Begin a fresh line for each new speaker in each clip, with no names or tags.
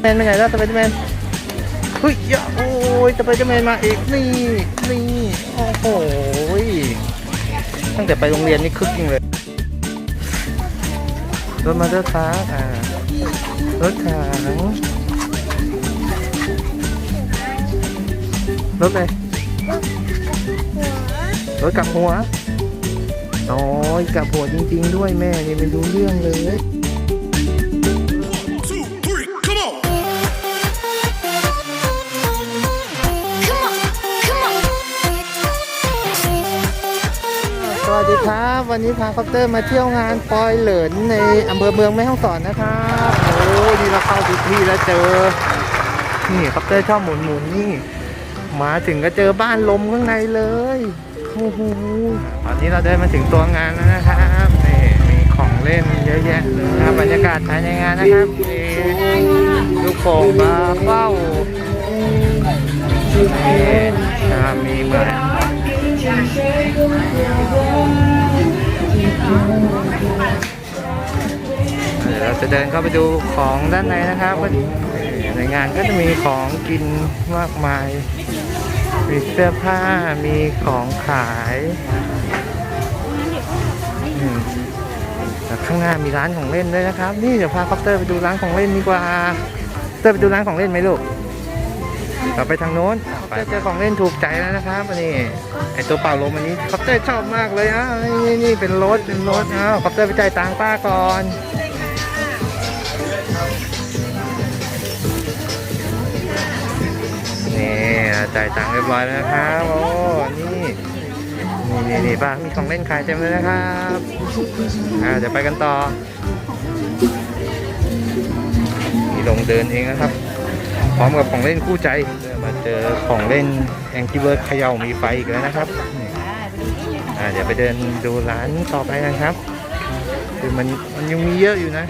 แมนไปไหนแล้วสไปเดอร์แมนเฮ้ยย่าโอ้ยสไปเดอร์แมนมาอีกนี่นี่โอ้โหตั้งแต่ไปโรงเรียนนี่คึกจริงเลยรถมาเตอร์ทาร์อ่ารถถังรถอะไรรถกลับหัวโอ้ยกลับหัวจริง ๆ ด้วยแม่นี่ไม่รู้เรื่องเลย วัสดีครับ วันนี้พาคอปเตอร์มาเที่ยวงานปอยเหลินในอำเภอเมืองแม่ฮ่องสอนนะครับโอ้นี่เราเข้าทุกที่แล้วเจอ นี่คอปเตอร์ชอบหมุนหมุนนี่ มาถึงก็เจอบ้านลมข้างในเลยโอ้โหตอนนี้เราเดินมาถึงตัวงานแล้วนะครับนี่มีของเล่นเยอะแยะเลยนะครับบรรยากาศภายในงานนะครับนี่ลูกโป่งปลาเป้านี่นะมีเหมือน เดินเข้าไปดูของด้านในนะครับก็ในงานก็จะมีของกินมากมาย มีเสื้อผ้า มีของขายข้างหน้ามีร้านของเล่นด้วยนะครับ นี่เดี๋ยวพาคอปเตอร์ไปดูร้านของเล่นดีกว่าเตอร์ไปดูร้านของเล่นไหมลูกเราไปทางโน้นไปเจอของเล่นถูกใจแล้วนะครับอันนี้ไอตัวเป่าลมอันนี้คอปเตอร์ชอบมากเลยอะนี่นี่เป็นรถเป็นรถอ้าวคอปเตอร์ไปจ่ายตังค์ป้าก่อน จ่ายตังค์เรียบร้อยแล้วนะครับโอ้นี่นี่นี่นี่ป้ามีของเล่นขายเต็มเลยนะครับอ่าเดี๋ยวไปกันต่อนี่ลงเดินเองนะครับ พร้อมกับของเล่นคู่ใจเดินมาเจอของเล่นแองกี้เบิร์ดเขย่ามีไฟอีกแล้วนะครับอ่าเดี๋ยวไปเดินดูร้านต่อไปกันครับ คือมันมันยังมีเยอะอยู่นะ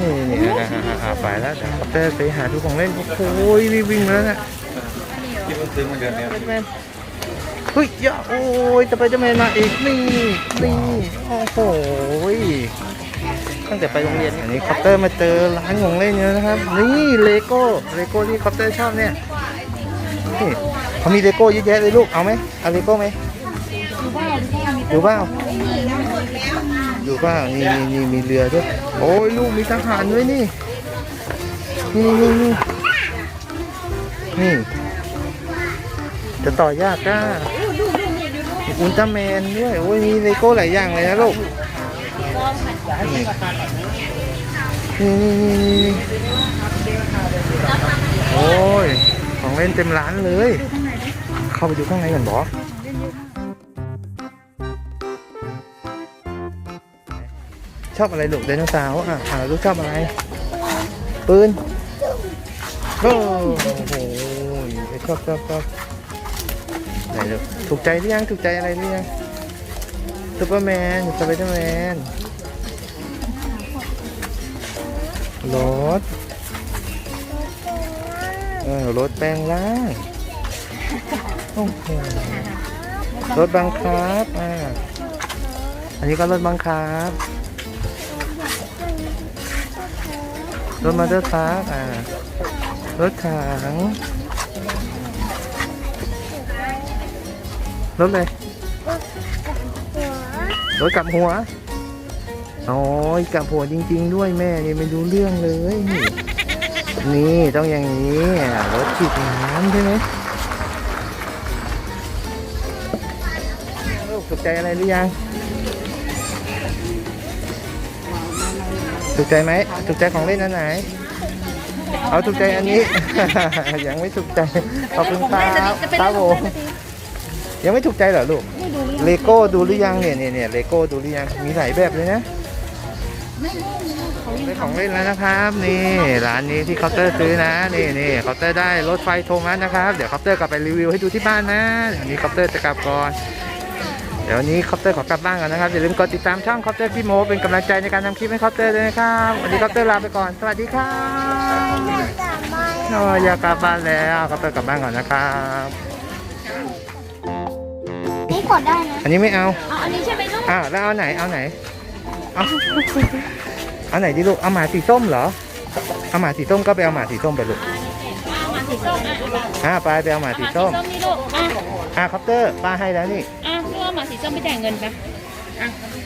นี่นี่อ่าอ่าอ่าไปแล้วเตอร์ไปหาดูของเล่น โอ้โหวิ่งวิ่งมาแล้วนะ
ที่เพิ่งซื้อมาเดือนนี้
สไปเดอร์แมนเฮ้ยย่าโอ้ยสไปเดอร์แมนมาอีกนี่นี่โอ้โหตั้งแต่ไปโรงเรียนอันนี้คอปเตอร์มาเจอร้านของเล่นแล้วนะครับ นี่เลโก้เลโก้ที่คอปเตอร์ชอบเนี่ยนี่เขามีเลโก้เยอะแยะเลยลูกเอาไหมเอาเลโก้ไหมอยู่เปล่าอยู่เปล่านี่นี่นี่มีเรือด้วยโอ้ยลูกมีทหารด้วยนี่นี่นี่นี่นี่ จะต่อยากก้าอุลตร้าแมนด้วยโอ้ยมีเลโก้หลายอย่างเลยนะลูกนี่นี่นี่โอ้ยของเล่นเต็มร้านเลย เข้าไปดูข้างในกันบอชอบอะไรลูกไดโนเสาร์อะอ่าลูกชอบอะไร ปืนโอ้โหชอบชอบชอบ ไหนลูกถูกใจหรือยังถูกใจอะไรหรือยังซูเปอร์แมนสไปเดอร์แมนรถเออรถแปลงร่างโอ้โหรถบังคับอ่าอันนี้ก็รถบังคับรถมาเตอร์ทาร์อ่ารถถัง รถเลยรถกลับหัวโอ้ยกลับหัวจริง ๆ ด้วยแม่นี่ไม่รู้เรื่องเลย นี่นี่ต้องอย่างนี้รถฉีดน้ำใช่ไหมลูกถูกใจอะไรหรือยังถูกใจไหมถูกใจของเล่นอันไหน เอาถูกใจอันนี้ ยังไม่ถูกใจ ขอบคุณครับครับผม ยังไม่ถูกใจเหรอลูกเลโก้ดูหรือยังเนี่ยเนี่ยเนี่ยเลโก้ดูหรือยัง มีหลายแบบเลยนะได้ของเล่นแล้วนะครับ นี่ร้านนี้ที่เคาน์เตอร์ซื้อนะนี่นี่เคาน์เตอร์ได้รถไฟโทมัสนะครับเดี๋ยวเคาน์เตอร์กลับไปรีวิวให้ดูที่บ้านนะเดี๋ยววันนี้เคาน์เตอร์จะกลับก่อน เดี๋ยววันนี้เคาน์เตอร์ขอกลับบ้านก่อนนะครับอย่าลืมกดติดตามช่องเคาน์เตอร์พี่โมเป็นกำลังใจในการทำคลิปให้เคาน์เตอร์ด้วยนะครับวันนี้เคาน์เตอร์ลาไปก่อนสวัสดีครับโอ้ยอยากกลับบ้านแล้วก็ไปกลับบ้านก่อนนะครับ
นี่ กดได้นะ
อันนี้ไม่เอา
เอาอันนี้ใช่ไหมลูก
อ้าวแล้วเอาไหนเอาไหนเอาเอาไหนดิลูกเอาหมาสีส้มเหรอเอาหมาสีส้มก็ไปเอาหมาสีส้มไปลูก
เอามาสีส้มอะเอามา
อ่าไปไปเอาหมา
เอา
สี
มาสี
ส้ม
ส้มนี่ลูกอะ
อ่าคอปเตอร์ป้าให้แล้วนี่
อะลูกเอามาสีส้มไปจ่ายเงินปะอะ